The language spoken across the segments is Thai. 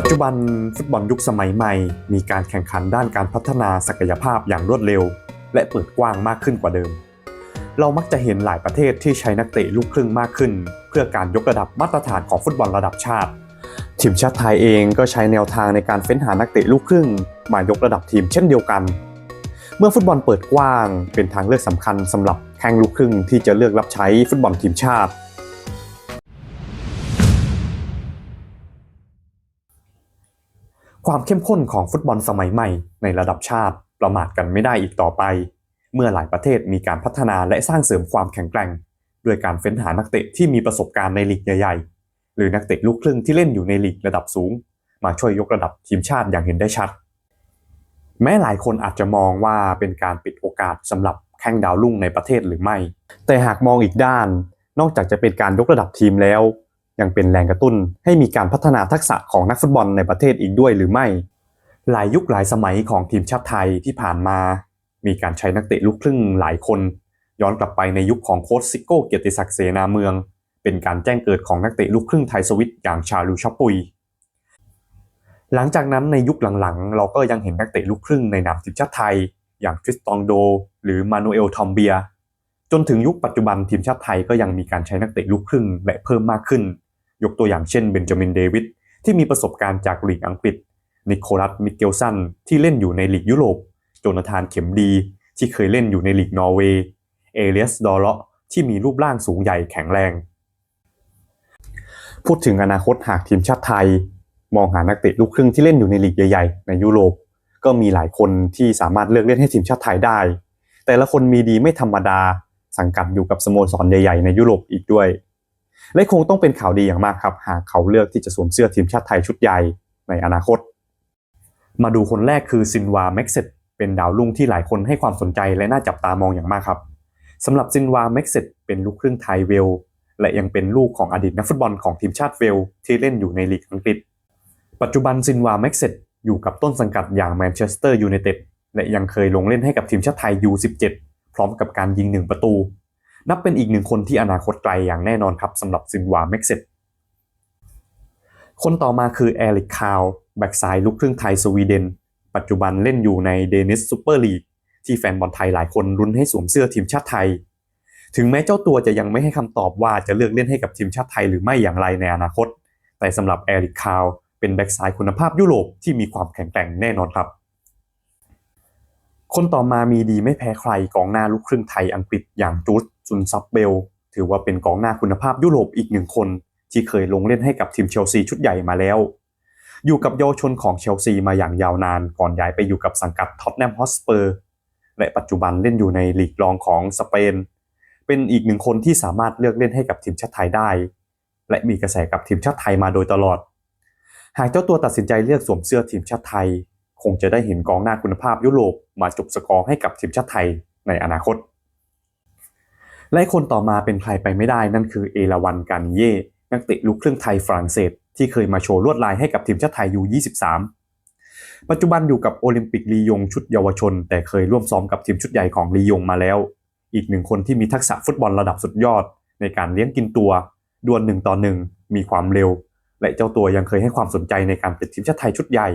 ปัจจุบันฟุตบอลยุคสมัยใหม่ มีการแข่งขันด้านการพัฒนาศักยภาพอย่างรวดเร็ว และเปิดกว้างมากขึ้นกว่าเดิม เรามักจะเห็นหลายประเทศที่ใช้นักเตะลูกครึ่งมากขึ้น เพื่อการยกระดับมาตรฐานของฟุตบอลระดับชาติ ทีมชาติไทยเองก็ใช้แนวทางในการเฟ้นหานักเตะลูกครึ่ง มายกระดับทีมเช่นเดียวกัน เมื่อฟุตบอลเปิดกว้าง เป็นทางเลือกสำคัญสำหรับแข้งลูกครึ่งที่จะเลือกรับใช้ฟุตบอลทีมชาติ ความเข้มข้นของฟุตบอลสมัยใหม่ในระดับชาติประมาทกันไม่ได้อีกต่อไป เมื่อหลายประเทศมีการพัฒนาและสร้างเสริมความแข็งแกร่ง ด้วยการเฟ้นหานักเตะที่มีประสบการณ์ในลีกใหญ่ๆ หรือนักเตะลูกครึ่งที่เล่นอยู่ในลีกระดับสูง มาช่วยยกระดับทีมชาติอย่างเห็นได้ชัด แม้หลายคนอาจจะมองว่าเป็นการปิดโอกาสสำหรับแข้งดาวรุ่งในประเทศหรือไม่ แต่หากมองอีกด้าน นอกจากจะเป็นการยกระดับทีมแล้ว ยังเป็นแรงกระตุ้นให้มีการพัฒนาทักษะของนักฟุตบอลในประเทศอีกด้วยหรือไม่ หลายยุคหลายสมัยของทีมชาติไทยที่ผ่านมา มีการใช้นักเตะลูกครึ่งหลายคน ย้อนกลับไปในยุคของโค้ชซิโก้เกียรติศักดิ์เสนาเมือง เป็นการแจ้งเกิดของนักเตะลูกครึ่งไทยสวิตอย่างชาลูชัปปุย หลังจากนั้นในยุคหลังๆ เราก็ยังเห็นนักเตะลูกครึ่งในนามทีมชาติไทย อย่างทริสตองโด หรือมานูเอลทอมเบียจนถึงยุคปัจจุบันทีมชาติไทยก็ยังมีการใช้นักเตะลูกครึ่งและเพิ่มมากขึ้น ยกตัวอย่างเช่นเบนจามินเดวิดที่มีประสบการณ์จากลีกอังกฤษ นิโคลัสมิเกลสันที่เล่นอยู่ในลีกยุโรป โจนาธานเข็มดี ที่เคยเล่นอยู่ในลีกนอร์เวย์ เอเลียสดอเลาะที่มีรูปร่างสูงใหญ่แข็งแรง พูดถึงอนาคตหากทีมชาติไทย มองหานักเตะลูกครึ่งที่เล่นอยู่ในลีกใหญ่ๆ ในยุโรป ก็มีหลายคนที่สามารถเลือกเล่นให้ทีมชาติไทยได้ แต่ละคนมีดีไม่ธรรมดา สังกัดอยู่กับสโมสรใหญ่ ๆ ในยุโรปอีกด้วย และคงต้องเป็นข่าวดีอย่างมากครับ หากเขาเลือกที่จะสวมเสื้อทีมชาติไทยชุดใหญ่ในอนาคต มาดูคนแรกคือซินวาแม็กเซตเป็นดาวรุ่งที่หลายคนให้ความสนใจและน่าจับตามองอย่างมากครับสำหรับซินวาแม็กเซตเป็นลูกครึ่งไทยเวล และยังเป็นลูกของอดีตนักฟุตบอลของทีมชาติเวล ที่เล่นอยู่ในลีกอังกฤษ ปัจจุบันซินวาแม็กเซตอยู่กับต้นสังกัดอย่างแมนเชสเตอร์ยูไนเต็ดและยังเคยลงเล่นให้กับทีมชาติไทย U17 พร้อมกับการยิงหนึ่งประตู นับเป็นอีกหนึ่งคนที่อนาคตไกลอย่างแน่นอนครับสำหรับซินวาแม็กเซตคนต่อมาคือแอริกคาวแบ็กซ้ายลูกครึ่งไทยสวีเดน ปัจจุบันเล่นอยู่ในเดนิสซูเปอร์ลีกที่แฟนบอลไทยหลายคนรุ้นให้สวมเสื้อทีมชาติไทย ถึงแม้เจ้าตัวจะยังไม่ให้คำตอบว่าจะเลือกเล่นให้กับทีมชาติไทยหรือไม่อย่างไรในอนาคต แต่สำหรับแอริกคาวเป็นแบ็กซ้ายคุณภาพยุโรปที่มีความแข็งแกร่งแน่นอนครับ คนต่อมามีดีไม่แพ้ใครกองหน้าลูกครึ่งไทยอังกฤษอย่างจูดซุนซับเบล ถือว่าเป็นกองหน้าคุณภาพยุโรปอีกหนึ่งคน ที่เคยลงเล่นให้กับทีมเชลซีชุดใหญ่มาแล้ว อยู่กับเยาวชนของเชลซีมาอย่างยาวนานก่อนย้ายไปอยู่กับสังกัดท็อตแนมฮอสเปอร์และปัจจุบันเล่นอยู่ในลีกรองของสเปน เป็นอีกหนึ่งคนที่สามารถเลือกเล่นให้กับทีมชาติไทยได้ และมีกระแสกับทีมชาติไทยมาโดยตลอด หากเจ้าตัวตัดสินใจเลือกสวมเสื้อทีมชาติไทย คงจะได้เห็นกองหน้าคุณภาพยุโรปมาจบสกอร์ให้กับทีมชาติไทยในอนาคต และคนต่อมาเป็นใครไปไม่ได้นั่นคือเอราวันกันเย่นักเตะลูกครึ่งไทยฝรั่งเศส ที่เคยมาโชว์ลวดลายให้กับทีมชาติไทยยู23ปัจจุบันอยู่กับโอลิมปิกลียงชุดเยาวชน แต่เคยร่วมซ้อมกับทีมชุดใหญ่ของลียงมาแล้ว อีกหนึ่งคนที่มีทักษะฟุตบอลระดับสุดยอด ในการเลี้ยงกินตัวดวลหนึ่งต่อหนึ่งมีความเร็ว และเจ้าตัวยังเคยให้ความสนใจในการติดทีมชาติไทยชุดใหญ่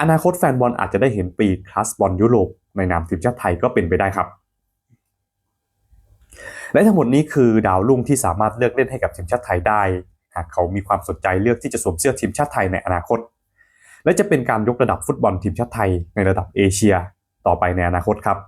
อนาคตแฟนบอลอาจจะได้เห็นปีคลาสบอลยุโรปในนามทีมชาติไทยก็เป็นไปได้ครับและทั้งหมดนี้คือดาวรุ่งที่สามารถเลือกเล่นให้กับทีมชาติไทยได้ หากเขามีความสนใจเลือกที่จะสวมเสื้อทีมชาติไทยในอนาคต และจะเป็นการยกระดับฟุตบอลทีมชาติไทยในระดับเอเชีย ต่อไปในอนาคตครับ